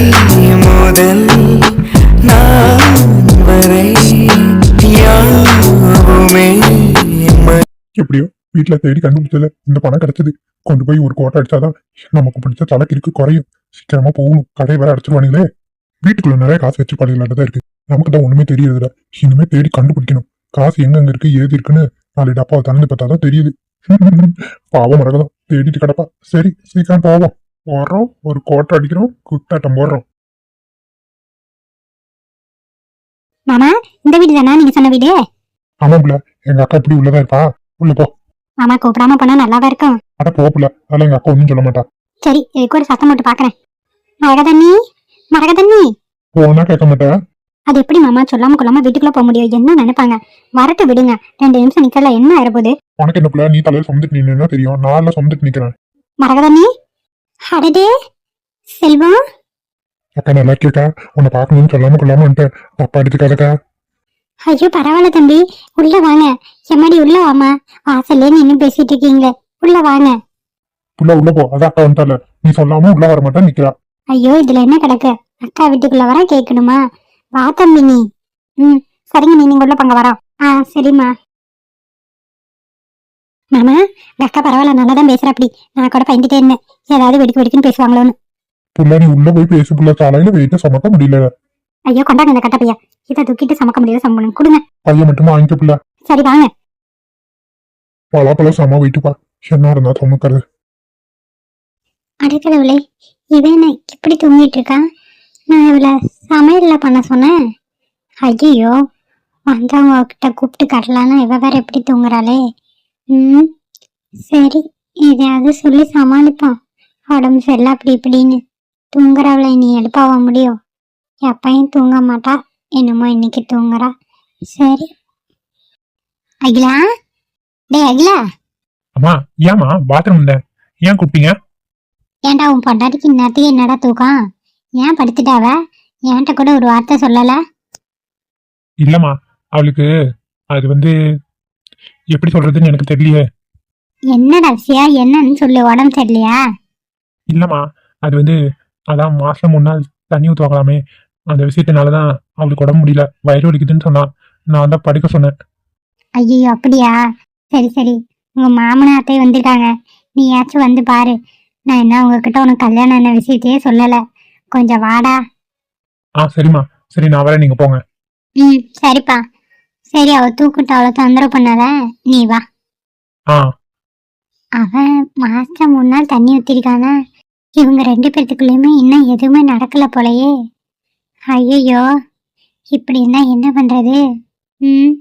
முதல் எப்படியோ வீட்டுல தேடி கண்டுபிடிச்சதுல இந்த பணம் கிடைச்சது. கொண்டு போய் ஒரு கோட்டை அடிச்சாதான் நமக்கு பிடிச்ச தலைக்கிற்கு குறையும். சீக்கிரமா போகணும். கடை வேற அடிச்சிருவானுங்களே. வீட்டுக்குள்ள நிறைய காசு வச்சிருப்பாடுகளாட்ட தான் இருக்கு. நமக்கு தான் ஒண்ணுமே தெரியுதுல இனிமே தேடி கண்டுபிடிக்கணும். காசு எங்கெங்க இருக்கு ஏது இருக்குன்னு நாலு டப்பாவை திறந்து பார்த்தாதான் தெரியுது. பாவம் மறக்கதான் தேடிட்டு கிடப்பா. சரி சீக்கிரம் போவோம். போடுறோம் ஒரு கோட்டை அடிக்கிறோம். குத்தாட்டம் போடுறோம். மாமா இந்த வீடு தானா? நீங்க சொன்ன வீடு? ஆமாப்புல எங்க அக்கா இப்படி உள்ளதா இருப்பா உள்ள போ. மாமா கூப்பிடாம போனா நல்லாவா இருக்கும்? அட போப்புல அதெல்லாம் எங்க அக்கா ஒன்றும் சொல்ல மாட்டா. சரி இதுக்கு ஒரு சத்தம் போட்டு பாக்குறேன். மரகதண்ணி? மரகதண்ணி? போனா கேட்க மாட்டேன் அது எப்படி மாமா? சொல்லாம கொள்ளாம வீட்டுக்குள்ள போக முடியும். என்ன நினைப்பாங்க? வரட்டு விடுங்க. ரெண்டு நிமிஷம் நிக்கல என்ன ஆயிரப்போகுது? உனக்கு என்ன பிள்ளை? நீ தலையில சுமந்துட்டு நின்னா தெரியும். நான் சுமந்துட்டு நிக்கிறேன். மரகதண்ணி? அடடே செல்வம்? அக்கா நல்லா இருக்கேக்கா உன்னை பார்க்கணும்னு சொல்லாம கொள்ளாம வந்துட்டேன். தப்பா எடுத்துக்காதக்கா. ஐயோ பரவாயில்ல தம்பி. உள்ள வாங்க. எம்மாடி உள்ள வாமா வாசல்லே நின்னு பேசிட்டு இருக்கீங்களே. உள்ள வாங்க. புள்ள உள்ள போ. அதான் அக்கா வந்துட்டால. நீ சொல்லாம உள்ள வர மாட்டேன் நிக்கிறா. ஐயோ இதுல என்ன கிடக்கு? அக்கா வீட்டுக்குள்ள வர கேட்கணுமா? வா தம்பி நீ. ம் சரிங்க நீ நீங்க உள்ள பங்க வரோம். ஆ சரிம்மா. மாமா உங்க அக்கா பரவாயில்ல நல்லா தான் பேசுற அப்படி நான் கூட பயந்துட்டே இருந்தேன். ஏதாவது வெடிக்கு வெடிக்குன்னு பேசுவாங்களோன்னு. புள்ள நீ உள்ள போய் பேசு புள்ள. காலையில வெயிட்ட சுமக்க முடியல. ஐயோ கொண்டாங்க இந்த கட்டப்பையா. இதை தூக்கிட்டு சமக்க முடியாத சம்பளம் கொடுங்க. பையன் மட்டுமா வாங்கிக்க புள்ள. சரி வாங்க. பலாப்பழம் சம வெயிட்டுப்பா என்ன இருந்தா சுமக்கிறது அடக்கடவுளே இவன் இப்படி தூங்கிட்டு இருக்கான் நான் இவளை சமையல்ல பண்ண சொன்னேன். ஐயோ வந்தவங்க கிட்ட கூப்பிட்டு கட்டலான்னா இவ வேற எப்படி தூங்குறாளே? ம். சரி எதையாவது சொல்லி சமாளிப்போம். உடம்பு சரியில்லை அப்படி இப்படின்னு. தூங்குறவளை நீ எழுப்பாவ முடியும். எப்பயும் தூங்க மாட்டா. என்னமோ இன்னைக்கு தூங்குறா. சரி. அகிலா? டேய் அகிலா. அம்மா ஏமா பாத்ரூம் இந்த ஏன் கூப்பிட்டீங்க? ஏன்டா உன் பொண்டாட்டிக்கு இந்நேரத்துக்கு என்னடா தூக்கம்? ஏன் படுத்துட்டாவ? என்கிட்ட கூட ஒரு வார்த்தை சொல்லல. இல்லம்மா அவளுக்கு அது வந்து எப்படி சொல்றதுன்னு எனக்கு தெரியலையே. என்னடா விஷயம் என்னன்னு சொல்லு உடம்பு சரியில்லையா? இல்லம்மா அது வந்து அதான் மாசம் முன்னாள் தண்ணி ஊற்றுவாங்களாமே அந்த விஷயத்தினாலதான் அவளுக்கு உடம்பு முடியல. வயிறு வலிக்குதுன்னு சொன்னா நான் தான் படுக்க சொன்னேன். ஐயோ அப்படியா? சரி சரி. உங்க மாமனார் அத்தை வந்திருக்காங்க. நீயாச்சும் வந்து பாரு. நான் என்ன உங்ககிட்ட உனக்கு கல்யாணம் என்ன விஷயத்தையே சொல்லல. கொஞ்சம் வாடா. ஆ சரிம்மா. சரி நான் வரேன். நீங்க போங்க. ம் சரிப்பா. சரி அவ தூக்கிட்டு அவளை தொந்தரவு பண்ணாத. நீ வா. ஆ. அவன் மாசம் முன்னாள் தண்ணி ஊத்திருக்கானா? இவங்க ரெண்டு பேர்த்துக்குள்ளயுமே இன்னும் எதுவுமே நடக்கல போலயே. ஐயோ இப்படி இருந்தா என்ன பண்றது? ம்.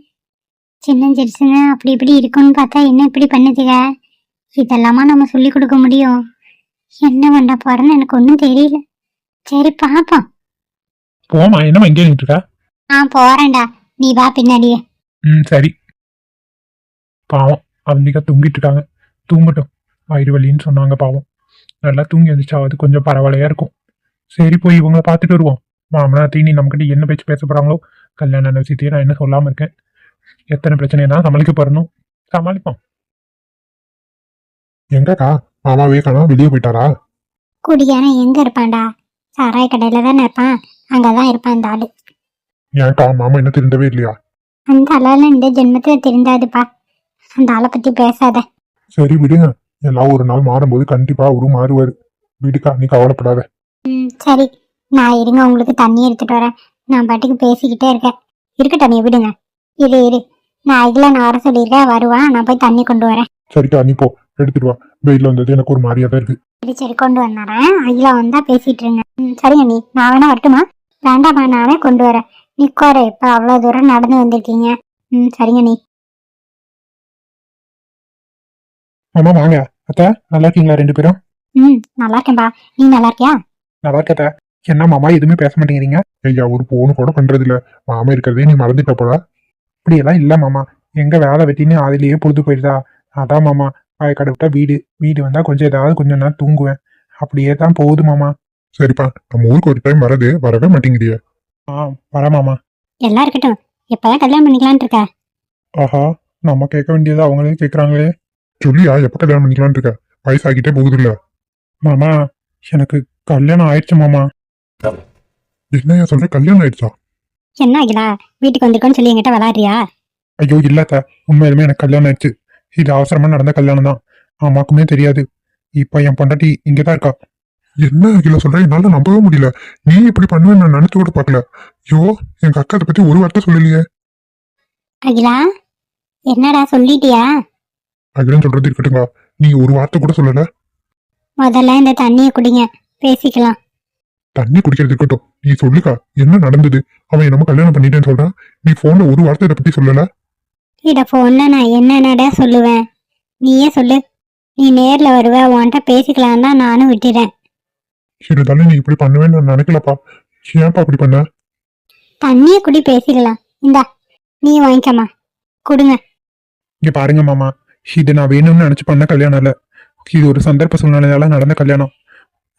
சின்ன சிறுசுங்க அப்படி இப்படி இருக்கும்னு பார்த்தா என்ன இப்படி பண்ணுதுக? இதெல்லாமா நம்ம சொல்லி கொடுக்க முடியும்? என்ன பண்ண போறேன்னு எனக்கு ஒன்றும் தெரியல. சரி பாப்போம். போமா என்னம்மா இங்கே நின்று இருக்கா? ஆ போறேன்டா. நீ வா பின்னாடியே. ம் சரி. பாவம் அவந்திக்கா தூங்கிட்டு இருக்காங்க தூங்கட்டும் வயிறு வலின்னு சொன்னாங்க பாவம். நல்லா தூங்கி வந்துச்சாவது கொஞ்சம் பரவாயில்லையா இருக்கும். சரி போய் இவங்கள பார்த்துட்டு வருவோம். மாமனா தீனி நம்மக்கிட்ட என்ன பேச்சு பேச போறாங்களோ கல்யாண விஷயத்தையே நான் என்ன சொல்லாம இருக்கேன். எத்தனை பிரச்சனைனா சமாளிக்க போறணும். சமாளிப்போம். எங்கக்கா? மாமாவே காணா வெளியே போயிட்டாரா? குடியாரன் எங்க இருப்பான்டா? சாராய கடையில தானே இருப்பான். அங்கதான் இருப்பான் இந்த ஆளு. ஏன்க்கா மாமா என்ன திருந்தவே இல்லையா? அந்த ஆளால இந்த ஜென்மத்துல தெரிந்தாதுப்பா. அந்த ஆளை பத்தி பேசாத. சரி விடுங்க. எல்லாம் ஒரு நாள் மாறும்போது கண்டிப்பா அவரு மாறுவாரு. விடுக்கா நீ கவலைப்படாத. ம் சரி. நான் இருங்க உங்களுக்கு தண்ணி எடுத்துட்டு வரேன். நான் பாட்டுக்கு பேசிக்கிட்டே இருக்கேன். இருக்கட்டும் நீ விடுங்க. இரு இரு. நான் இதுல நான் வர சொல்லியிருக்கேன். வருவான் நான் போய் தண்ணி கொண்டு வரேன். சரிக்கா நீ போ. எடுத்துட்டு வா. வெயில வந்தது எனக்கு ஒரு மாதிரியா தான் இருக்கு. சரி சரி கொண்டு வந்துடுறேன் அகிலா வந்தா பேசிட்டு இருங்க. ம் சரிங்க நீ. நான் வேணா வரட்டுமா? வேண்டாம்மா நானே கொண்டு வரேன். நிக்கோரு இப்ப அவ்வளவு தூரம் நடந்து வந்திருக்கீங்க. ம் சரிங்க நீ. மாமா வாங்க. அத்தை நல்லா இருக்கீங்களா ரெண்டு பேரும்? ம் நல்லா இருக்கேன்பா. நீ நல்லா இருக்கியா? நல்லா இருக்கத்த என்ன மாமா எதுவுமே பேச மாட்டேங்கிறீங்க? ஐயா ஒரு போன் கூட பண்றது இல்ல மாமா இருக்கிறதே நீ மறந்துட்ட போல. இப்படியெல்லாம் இல்ல மாமா. எங்க வேலை வெட்டின்னு அதுலயே பொழுது போயிருதா? அதான் மாமா. வயக்காடு விட்டா வீடு. வீடு வந்தா கொஞ்சம் ஏதாவது கொஞ்சம் நேரம் தூங்குவேன். அப்படியே தான் போகுது மாமா. சரிப்பா. நம்ம ஊருக்கு ஒரு டைம் வரது. வரவே மாட்டேங்கிறிய. ஆ வர மாமா. எல்லாம் இருக்கட்டும். எப்பதான் கல்யாணம் பண்ணிக்கலாம்னு இருக்க. ஆஹா நம்ம கேட்க வேண்டியது அவங்களே கேக்குறாங்களே சொல்லியா எப்ப கல்யாணம் பண்ணிக்கலாம்னு இருக்க? வயசாகிட்டே போகுது இல்ல மாமா எனக்கு கல்யாணம் ஆயிடுச்சு மாமா. என்னையா சொல்ற? கல்யாணம் ஆயிடுச்சா? என்ன அகிலா வீட்டுக்கு வந்திருக்கோன்னு சொல்லி என்கிட்ட விளாடுறியா ஐயோ இல்லாத உண்மையிலுமே எனக்கு கல்யாணம் ஆயிடுச்சு. இது அவசரமா நடந்த கல்யாணம் தான் அம்மாக்குமே தெரியாது. இப்ப என் பொண்டாட்டி இங்கதான் இருக்கா? என்ன அகில சொல்ற? என்னால நம்பவே முடியல. நீ இப்படி பண்ணுவேன்னு நான் நினைச்சு கூட பார்க்கல. ஐயோ எங்க அக்கா அதை பத்தி ஒரு வார்த்தை சொல்லலையே. அகிலா என்னடா சொல்லிட்டியா? அகிலன் சொல்றது இருக்கட்டுங்க நீ ஒரு வார்த்தை கூட சொல்லல. முதல்ல இந்த தண்ணியை குடிங்க. பேசிக்கலாம். தண்ணி குடிக்கிறது இருக்கட்டும். நீ சொல்லுக்கா என்ன நடந்தது? அவன் என்னமோ கல்யாணம் பண்ணிட்டேன்னு சொல்றான். நீ போன்ல ஒரு வார்த்தை இதை பத்தி சொல்லல? இட போன்ல நான் என்னென்னடா சொல்லுவேன்? நீயே சொல்லு. நீ நேர்ல வருவ உன்கிட்ட பேசிக்கலாம் தான் நானும் விட்டுறேன். இருந்தாலும் நீ இப்படி பண்ணுவேன்னு நான் நினைக்கலப்பா. ஏன்ப்பா அப்படி பண்ண? தண்ணியை குடி பேசிக்கலாம். இந்தா நீ வாங்கிக்கம்மா. கொடுங்க. இங்க பாருங்க மாமா. இது நான் வேணும்னு நினைச்சு பண்ண கல்யாணம் இல்ல. இது ஒரு சந்தர்ப்ப சூழ்நிலையால நடந்த கல்யாணம்.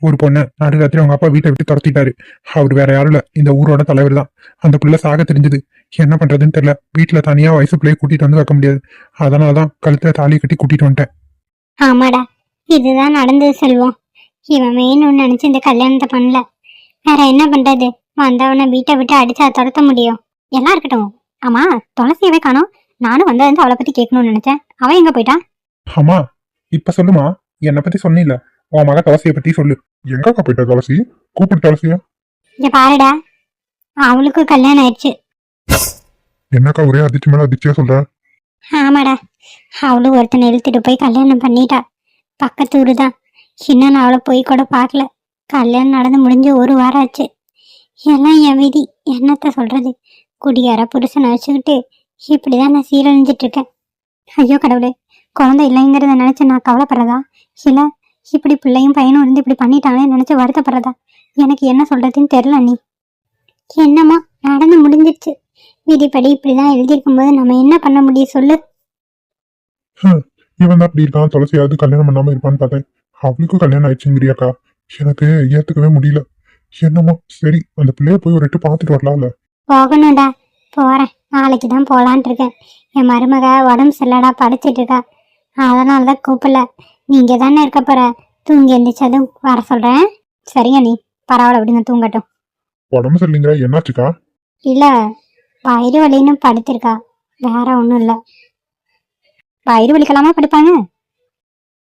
ஒரு பொண்ணு நடுராத்திரி அவங்க அப்பா வீட்டை விட்டு துரத்திட்டாரு. அவர் வேற யாரும் இல்ல. இந்த ஊரோட தலைவர் தான். அந்த புள்ள சாக தெரிஞ்சது. என்ன பண்றதுன்னு தெரியல. வீட்டுல தனியா வயசு பிள்ளைய கூட்டிட்டு வந்து வைக்க முடியாது. அதனாலதான் கழுத்துல தாலியை கட்டி கூட்டிட்டு வந்துட்டேன். ஆமாடா. இதுதான் நடந்தது செல்வம். இவன் வேணும்னு நினைச்சு இந்த கல்யாணத்தை பண்ணல. வேற என்ன பண்றது? வந்தவனை வீட்டை விட்டு அடிச்சா துரத்த முடியும். எல்லாம் இருக்கட்டும். ஆமா துளசியவே காணோம்? நானும் வந்ததுந்து அவளை பத்தி கேட்கணும்னு நினைச்சேன். அவன் எங்க போயிட்டா? ஆமா இப்ப சொல்லுமா. என்னை பத்தி சொன்னில உன் மக துளசியை பத்தி சொல்லு. எங்கக்கா போயிட்ட துளசி? கூப்பிட்டு துளசியா. இங்க பாருடா. அவளுக்கும் கல்யாணம் ஆயிடுச்சு. என்னக்கா ஒரே அதிர்ச்சி மேல அதிர்ச்சியா சொல்ற? ஆமாடா. அவளும் ஒருத்தனை இழுத்துட்டு போய் கல்யாணம் பண்ணிட்டா. பக்கத்து ஊரு தான் இன்னும் நான் அவளை போய் கூட பார்க்கல. கல்யாணம் நடந்து முடிஞ்சு ஒரு வாரம் ஆச்சு. எல்லாம் என் விதி. என்னத்த சொல்றது? குடியார புருஷனை வச்சுக்கிட்டு இப்படிதான் நான் சீரழிஞ்சிட்டு இருக்கேன். ஐயோ கடவுளே குழந்தை இல்லைங்கிறத நினைச்சு நான் கவலைப்படுறதா? இல்லை இப்படி பிள்ளையும் பையனும் இருந்து இப்படி பண்ணிட்டாங்களே நினச்சி வருத்தப்படுறதா? எனக்கு என்ன சொல்றதுன்னு தெரில நீ. என்னம்மா நடந்து முடிஞ்சிருச்சு. விதிப்படி இப்படிதான் எழுதியிருக்கும் போது நம்ம என்ன பண்ண முடியும் சொல்லு. இவன் தான் அப்படி இருக்கான். துளசியாவது கல்யாணம் பண்ணாம இருப்பான்னு பார்த்தேன். அவளுக்கும் கல்யாணம் ஆயிடுச்சுங்கிறியாக்கா எனக்கு ஏத்துக்கவே முடியல. என்னமோ? சரி அந்த பிள்ளைய போய் ஒரு எட்டு பார்த்துட்டு வரலாம்ல. போகணும்டா. போறேன். நாளைக்கு தான் போலான்ட்டு இருக்கேன். என் மருமக உடம்பு சரியில்லடா படிச்சிட்டு இருக்கா. அதனால தான் கூப்பிடல. நீங்க தானே இருக்க போற? தூங்கி எந்திரிச்சதும் வர சொல்றேன். சரிங்க நீ. பரவாயில்ல விடுங்க தூங்கட்டும். உடம்பு சரியில்லைங்கிற என்னாச்சுக்கா? இல்ல வயிறு வலின்னு படுத்திருக்கா. வேற ஒன்றும் இல்லை. வயிறு வலிக்கலாமா படுப்பாங்க?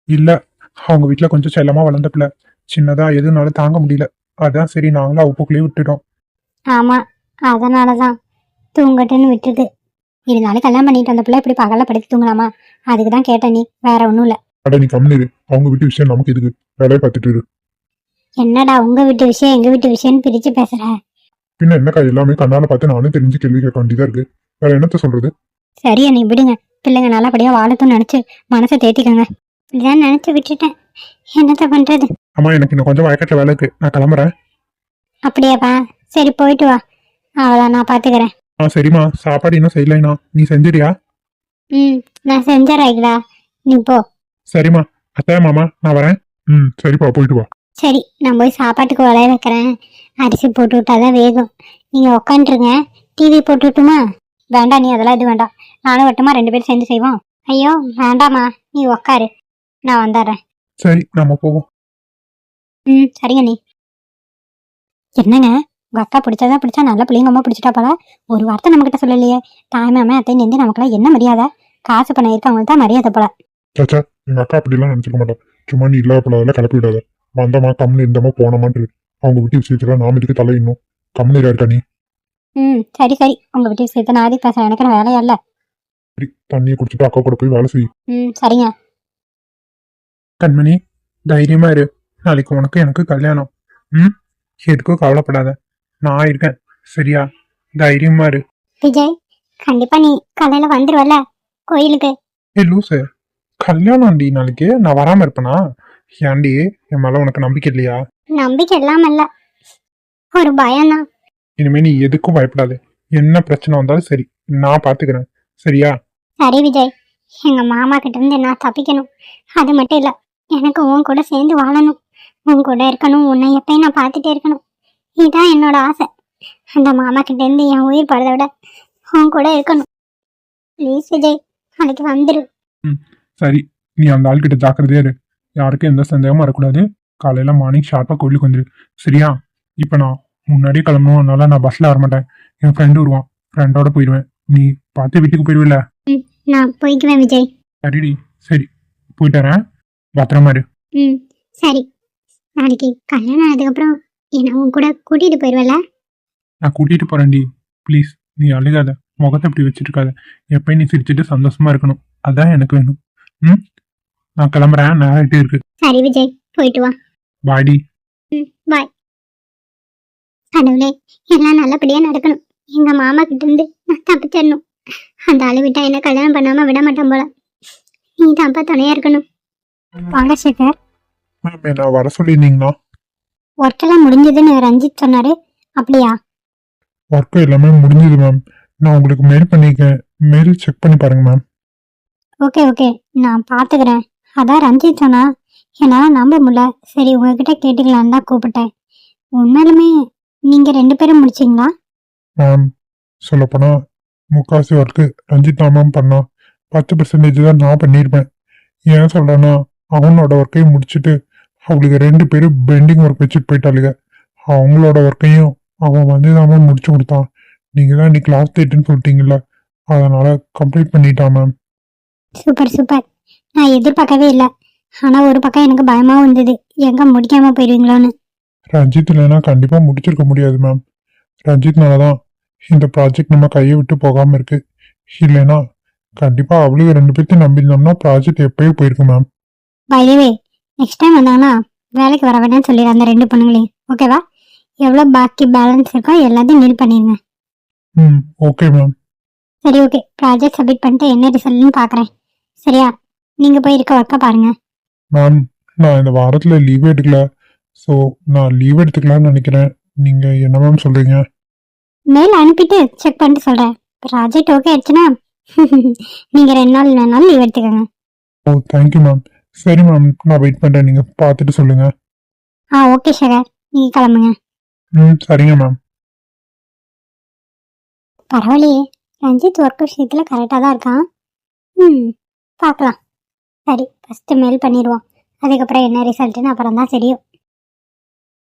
இல்ல. அவங்க வீட்டுல கொஞ்சம் செல்லமா வளர்ந்த பிள்ளை சின்னதா எதுனாலும் தாங்க முடியல. அதான் சரி நாங்களும் அவப்புக்குள்ளேயே விட்டுட்டோம். ஆமா அதனால தான் தூங்கட்டுன்னு விட்டுருக்கு. இருந்தாலும் கல்யாணம் பண்ணிட்டு வந்த பிள்ளை இப்படி பகல்ல படுத்து தூங்கலாமா? அதுக்கு தான் கேட்டேன் நீ வேற ஒன்றும் இல்லை. அட நீ கம்மிரு அவங்க வீட்டு விஷயம் நமக்கு இதுக்கு வேலையை பார்த்துட்டு இரு. என்னடா உங்க வீட்டு விஷயம் எங்க வீட்டு விஷயம்னு பிரிச்சு பேசுற? பின்ன என்னக்கா எல்லாமே கண்ணால பார்த்து நானும் தெரிஞ்சு கேள்வி கேட்க வேண்டியதா இருக்கு. வேற என்னத்த சொல்றது? சரியா நீ விடுங்க. பிள்ளைங்க நல்லபடியா வாழத்தும்னு நினைச்சு மனசை தேத்திக்கங்க. இப்படிதான் நினைச்சு விட்டுட்டேன். என்னத்த பண்றது? அம்மா எனக்கு இன்னும் கொஞ்சம் வயக்கட்டுல வேலை இருக்கு. நான் கிளம்புறேன். அப்படியாப்பா. சரி போயிட்டு வா. அவ்வளோதான் நான் பாத்துக்கிறேன். ஆ சரிம்மா. சாப்பாடு இன்னும் செய்யலைனா நீ செஞ்சிரியா ம் நான் செஞ்சறாய்களா நீ போ. சரிம்மா. அத்தையா மாமா நான் வரேன். ம் சரிப்பா போயிட்டு வா. சரி நான் போய் சாப்பாட்டுக்கு உலைய வைக்கிறேன். அரிசி போட்டு விட்டாதான் வேகும். நீங்க உக்காந்துருங்க. டிவி போட்டு விட்டுமா? வேண்டாம் நீ அதெல்லாம் இது வேண்டாம். நானும் வட்டுமா ரெண்டு பேரும் சேர்ந்து செய்வோம். ஐயோ வேண்டாம்மா. நீ உக்காரு. நான் வந்துடுறேன் சரி நம்ம போவோம். ம் சரிங்க நீ என்னங்க? உங்க அக்கா பிடிச்சதா பிடிச்சா நல்ல பிள்ளைங்க அம்மா பிடிச்சிட்டா போல. ஒரு வார்த்தை நம்ம கிட்ட சொல்லலையே. தாய் மாமே அத்தை நின்று நமக்குலாம் என்ன மரியாதை? காசு பணம் இருக்கவங்களுக்கு தான் மரியாதை போல. சாச்சா எங்க அக்கா அப்படிலாம் நினைச்சுக்க மாட்டா. சும்மா நீ இல்லாத பிள்ளைல கிளப்பி விடாத. வந்தமா கம்முனு இருந்தமா போனமான்னு. அவங்க வீட்டு விஷயத்துல நாம இதுக்கு தலை இன்னும் கம்முனு இருக்கா நீ? ம் சரி சரி. உங்க வீட்டு விஷயத்தை நான் அதுக்கு பேசுறேன்? எனக்கு வேலையா இல்லை. சரி தண்ணியை குடிச்சிட்டு அக்கா கூட போய் வேலை செய். ம் சரிங்க. கண்மணி தைரியமா இரு. நாளைக்கு உனக்கு எனக்கு கல்யாணம். ம்? எதுக்கும் கவலைப்படாத. நான் இருக்கேன். சரியா? தைரியமா இரு. விஜய் கண்டிப்பா நீ காலையில வந்துருவல கோயிலுக்கு. ஏ லூசு. கல்யாணம்டி நாளைக்கு நான் வராம இருப்பேனா? ஏன்டி என் மேல உனக்கு நம்பிக்கை இல்லையா? நம்பிக்கை இல்லாம இல்ல. ஒரு பயம்தான். இனிமே நீ எதுக்கும் பயப்படாத. என்ன பிரச்சனை வந்தாலும் சரி நான் பாத்துக்கிறேன். சரியா? சரி விஜய் எங்க மாமா கிட்ட இருந்து நான் தப்பிக்கணும். அது மட்டும் இல்ல எனக்கு உன் கூட சேர்ந்து வாழணும். உன் கூட இருக்கணும் உன்னை எப்பயும் நான் பார்த்துட்டே இருக்கணும். இதுதான் என்னோட ஆசை. அந்த மாமா கிட்ட இருந்து என் உயிர் படுறத விட உன் கூட இருக்கணும். ப்ளீஸ் விஜய் நாளைக்கு வந்துரு. சரி. நீ அந்த ஆள்கிட்ட ஜாக்கிரதையா இரு. யாருக்கும் எந்த சந்தேகமும் வரக்கூடாது. காலையில மார்னிங் ஷார்ப்பா கோயிலுக்கு வந்துரு. சரியா? இப்ப நான் முன்னாடியே கிளம்பணும். அதனால நான் பஸ்ல வர மாட்டேன் என் ஃப்ரெண்டு வருவான். ஃப்ரெண்டோட போயிடுவேன் நீ பார்த்து வீட்டுக்கு போயிடுவில்ல நான் போய்க்குவேன் விஜய். சரிடி. சரி. போயிட்டு வரேன். பத்திரமா இரு. ம் சரி. நாளைக்கு கல்யாணம் ஆனதுக்கப்புறம் என்ன உன் கூட கூட்டிகிட்டு போயிடுவல நான் கூட்டிட்டு போறேன்டி. ப்ளீஸ் நீ அழுகாத. முகத்தை இப்படி வச்சுட்டு இருக்காத எப்பயும் நீ சிரிச்சுட்டு சந்தோஷமா இருக்கணும். அதான் எனக்கு வேணும். ம்? நான் கிளம்புறேன். நேரிட்டே இருக்கு. சரி விஜய். போயிட்டு வா. பாடி ம் பாய் கடவுளே எல்லாம் நல்லபடியா நடக்கணும். எங்க மாமா கிட்ட இருந்து நான் தப்பிச்சிடணும். அந்த ஆளு விட்டா என்ன கல்யாணம் பண்ணாம விட மாட்டான் போல. நீ தான்ப்பா துணையா இருக்கணும். வாங்க சேகர் மேம் என்ன வர சொல்லியிருந்தீங்களா? ஒர்க்கெல்லாம் முடிஞ்சதுன்னு ரஞ்சித் சொன்னாரு. அப்படியா? ஒர்க்கு எல்லாமே முடிஞ்சது மேம் நான் உங்களுக்கு மெயில் பண்ணியிருக்கேன் மெயில் செக் பண்ணி பாருங்க மேம் ஓகே ஓகே நான் பாத்துக்கிறேன். அதான் ரஞ்சித் சொன்னா. என்னால நம்ப முடியல. சரி உங்ககிட்ட கேட்டுக்கலான்னு தான் கூப்பிட்டேன். உண்மையிலுமே நீங்க ரெண்டு பேரும் முடிச்சிங்களா? மேம் சொல்லப்போனால் முக்காசி ஒர்க்கு ரஞ்சித் தான் மேம் பண்ணான் பத்து பர்சன்டேஜ் தான் நான் பண்ணியிருப்பேன். ஏன் சொல்கிறேன்னா அவனோட ஒர்க்கையும் முடிச்சுட்டு அவளுக்கு ரெண்டு பேரும் பெண்டிங் ஒர்க் வச்சுட்டு போயிட்டாளுங்க. அவங்களோட ஒர்க்கையும் அவன் வந்து தான் மேம் முடிச்சு கொடுத்தான். நீங்கள் தான் இன்னைக்கு லாஸ்ட் டேட்டுன்னு சொல்லிட்டீங்கல்ல அதனால் கம்ப்ளீட் பண்ணிட்டான் மேம் சூப்பர் சூப்பர் நான் எதிர்பார்க்கவே இல்லை. ஆனா ஒரு பக்கம் எனக்கு பயமாவும் இருந்தது எங்க முடிக்காம போயிருவீங்களோன்னு. ரஞ்சித் இல்லைன்னா கண்டிப்பாக முடிச்சிருக்க முடியாது மேம் ரஞ்சித்னால தான் இந்த ப்ராஜெக்ட் நம்ம கையை விட்டு போகாமல் இருக்கு. இல்லைன்னா கண்டிப்பாக அவளுக்கு ரெண்டு பேர்த்தையும் நம்பியிருந்தோம்னா ப்ராஜெக்ட் எப்பயோ போயிருக்கு மேம் பைதவே நெக்ஸ்ட் டைம் வந்தாங்கன்னா வேலைக்கு வர வேணாம்னு சொல்லிடு அந்த ரெண்டு பொண்ணுங்களையும். ஓகேவா எவ்வளோ பாக்கி பேலன்ஸ் இருக்கோ எல்லாத்தையும் நீல் பண்ணிடுங்க. ம் ஓகே மேம் சரி ஓகே ப்ராஜெக்ட் சப்மிட் பண்ணிட்டு என்ன ரிசல்ட்னு பார்க்குறேன் சரியா? நீங்கள் போய் இருக்க ஒர்க்கை பாருங்க. மேம் நான் இந்த வாரத்தில் லீவ் எடுக்கல. ஸோ நான் லீவ் எடுத்துக்கலாம்னு நினைக்கிறேன். நீங்கள் என்ன மேம் சொல்கிறீங்க மெயில் அனுப்பிட்டு செக் பண்ணிட்டு சொல்கிறேன் ப்ராஜெக்ட் ஓகே ஆயிடுச்சுன்னா நீங்கள் ரெண்டு நாள் வேணாலும் லீவ் எடுத்துக்கோங்க. ஓ தேங்க்யூ மேம் சரி மேம் நான் வெயிட் பண்ணுறேன் நீங்கள் பார்த்துட்டு சொல்லுங்கள் ஆ ஓகே ஷகர் நீங்கள் கிளம்புங்க. ம் சரிங்க மேம் பரவாயில்லையே. ரஞ்சித் ஒர்க் விஷயத்தில் கரெக்டாக தான் இருக்கான். ம் பார்க்கலாம். சரி ஃபஸ்ட்டு மெயில் பண்ணிடுவோம் அதுக்கப்புறம் என்ன ரிசல்ட்டுன்னு அப்புறம் தான் தெரியும்.